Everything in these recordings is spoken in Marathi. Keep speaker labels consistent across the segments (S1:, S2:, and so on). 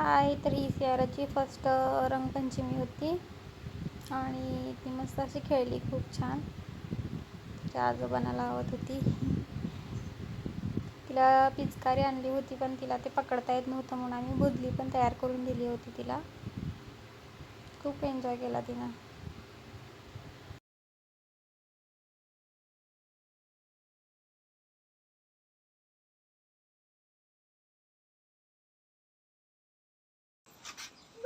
S1: हाय तर ही सियाराची फर्स्ट रंगपंचमी होती. आणि ती मस्त अशी खेळली खूप छान. त्या आजोबांना लावत होती. तिला पिचकारी आणली होती पण तिला ते पकडता येत नव्हतं म्हणून आम्ही बुदली पण तयार करून दिली होती तिला. खूप एन्जॉय केला तिनं.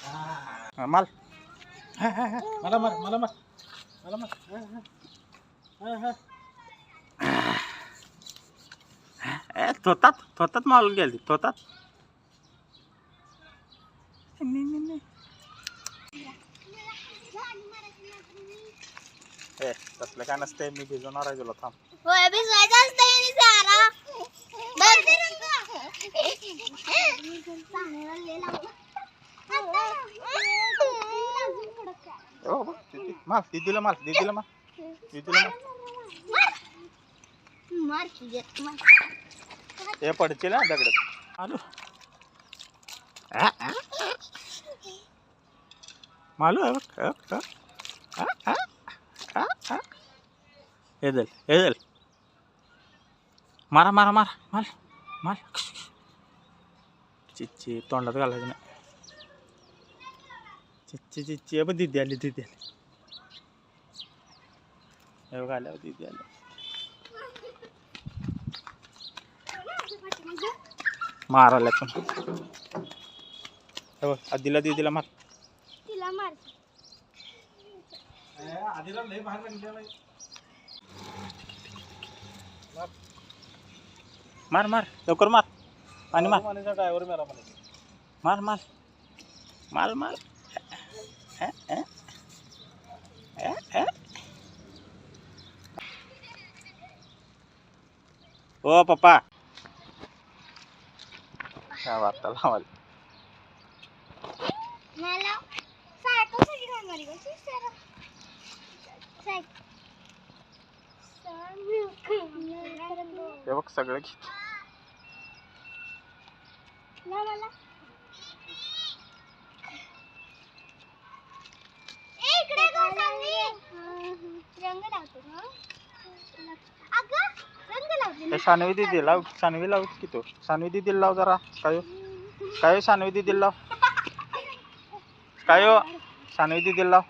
S2: माल हा, हा, हा. मला मार मला मार मला मार हा, हा. हा, हा. ए, थोतात थोतात माल गेली थोतात नी, नी, नी. ए तसलं काय नसते मी भिजवणार आहे तुला थांब
S3: होय भिजवायचं असतं आणि सारा बघ
S2: Oh,
S3: oh, dito. Mal, dito
S2: lang, Mal. Dito lang, Mal. Dito lang, Mal. Mar, Mar. ఏ పడిచేలా దగడ మాలు మాలు ఏదల్ ఏదల్ మారా మారా మారా మాల్ మాల్ చిచ్చి తొండదు కలగిన चिच्ची चिच्ची बघ दिदी आली दिदी आली. बघ आल्या दिदी आल्या. मारायला पण. हे बघ आधीला दीदीला मार.
S3: तिला मार.
S2: आधीला लय बाहेर मार. मार लवकर मार. आणि मार. ड्रायव्हर मार मार. मार मार. ओ पप्पा काय वाटतं लावाल
S3: मला सारखं सगळी काय मारी गं, शी सारं. साय- सारं.
S2: हे बघ सगळं घे
S3: ना मला ए, सानवी
S2: दीदी लाव सानवी लाव की तो? सानवी दीदी लाव जरा. काय. काय सानवी दीदी लाव. काय सानवी दीदी लाव.